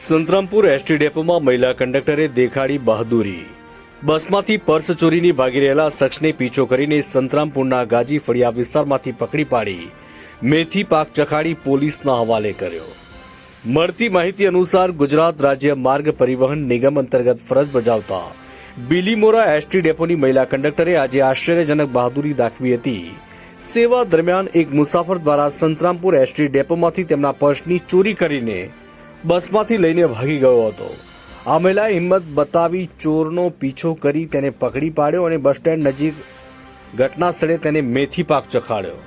Santrampur ST ડેપોમાં મહિલા કંડક્ટરે દેખાડી બહાદુરી. બસમાંથી પર્સ ચોરીની ભાગી રહેલા શખ્સને પીછો કરીને સંતરામપુરના ગાજી ફળિયા વિસ્તારમાંથી પકડી પાડી મેથી પાક ચખાડી પોલીસના હવાલે કર્યો. મળતી માહિતી અનુસાર ગુજરાત રાજ્ય માર્ગ પરિવહન નિગમ અંતર્ગત ફરજ બજાવતા બિલીમોરા એસટી ડેપોની મહિલા કંડક્ટરે આજે આશ્ચર્યજનક બહાદુરી દાખવી હતી. સેવા દરમિયાન એક મુસાફર દ્વારા સંતરામપુર એસટી ડેપોમાંથી તેમના પર્સની ચોરી કરીને બસમાંથી લઈને ભાગી ગયો હતો. આ મહિલાએ હિંમત બતાવી ચોરનો પીછો કરી તેને પકડી પાડ્યો અને બસ સ્ટેન્ડ નજીક ઘટના સ્થળે તેને મેથી પાક ચખાડ્યો.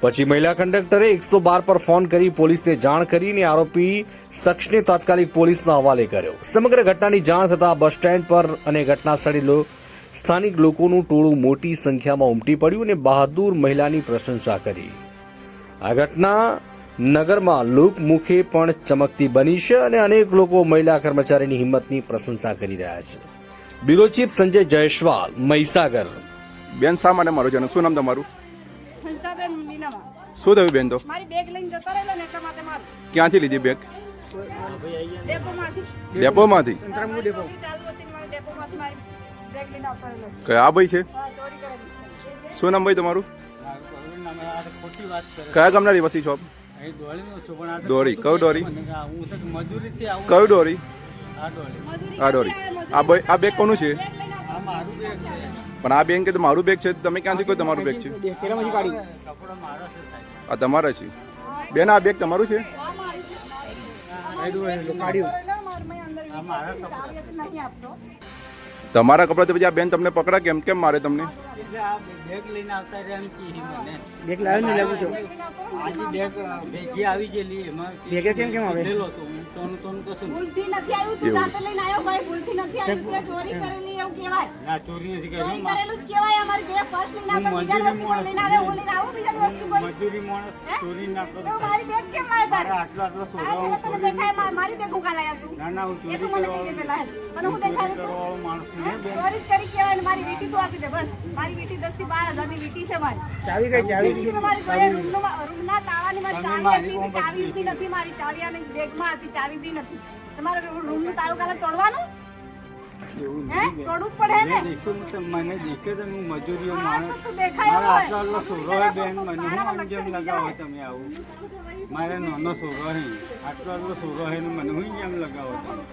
પછી મહિલા કંડક્ટરે એકસો બાર પર ફોન કરી પોલીસને જાણ કરીને આરોપી શખ્સને તાત્કાલિક પોલીસના હવાલે કર્યો. સમગ્ર ઘટનાની જાણ થતાં બસ સ્ટેન્ડ પર અને ઘટના સ્થળે સ્થાનિક લોકોનું ટોળું મોટી સંખ્યામાં ઉમટી પડ્યું અને બહાદુર મહિલાની પ્રશંસા કરી. આ ઘટના નગરમાં લોકમુખે પણ ચમકતી બની છે અને અનેક લોકો મહિલા કર્મચારીની હિંમતની પ્રશંસા કરી રહ્યા છે. Bureau chief Sanjay Jaiswal Mahisagar. બેન શા માટે મારો જન્મ? શું નામ તમારું? હંસાબેન શું થયું બેન તો? મારી બેગ લઈને જતો રહેલો ને એટલા માટે મારું. ક્યાંથી લીધી બેગ ડેપોમાંથી. ડેપોમાંથી? ચોરી ચાલુ હતી ને મારી ડેપોમાંથી મારી બેગ લઈને આવતો રહેલો. કયા ભાઈ છે? હા ચોરી કરેલી છે. શું નામ ભાઈ તમારું? ખોટી વાત કરે કયા ગામના રહેવાસી છો આપ? દોરી, કયું દોરી? આ હું તો મજૂરીથી આવું કયું દોરી? આ દોરી. આ દોરી. આ બેગ કોનું છે? પણ આ બેગ છે. પણ આ બેન કે મારું બેગ છે? તો તમે ક્યાંથી કોઈ તમારું બેગ છે? આ તમારા છે. બેન આ બેગ તમારું છે? આ તમારા કપડા તો પછી આ બેન તમને પકડા કેમ? કેમ મારે તમને? બેગ લઈને આવતા રહ્યા એમ કી મને બેગ લાવ્યો લાગુ છો? આજે બેગ ભેગી આવી ગયેલી એમાં. ભેગે કેમ કેમ આવે? લીધેલો તો હું. તોનું તોનું કશું ભૂલથી નથી આવ્યું તું જાતે લઈને આવ્યો ભાઈ ભૂલથી નથી આવ્યું તે ચોરી કરેલી એવું કહેવાય. ના ચોરી નથી કરી ચોરી કરેલું. જ કહેવાય અમારી બે પર્સ લઈને આવતો બીજા વસ્તુ લઈને આવે હું લઈને આવું બીજા મજૂરી માણસ ચોરી ના કરો. મારી બેગ કેમ મારે તારે આટલા આટલા તને ચોરી દેખાય મારી બેગ હું કાલે તું. ના ના હું એ ચોરી તો મને કે પેલા હે. હું દેખાય તો માણસ ને ચોરી કરી કહેવાય ને મારી વીટી તો આપી દે બસ. મારી વીટી 10 થી બાર હજારની વીટી છે મારી. ચાવી કઈ ચાવી? મારી ઘરે રૂમ નો રૂમ ના તાળા ની મારી ચાવી હતી ચાવી હતી નથી મારી ચાવી અને બેગમાં હતી ચાવી બી નથી. તમારે રૂમનું તાળું કાલે તોડવાનું? એવું નહીં મને દેખ્યો તો હું મજૂરીઓ માણસ. મારા આટલા. આટલા સોરો બેન મને હું અંજમ લગાવો તમે આવું. મારે નાનો સોરો હે આટલો આટલો સોરો હે ને મને હું જેમ લગાવો તમે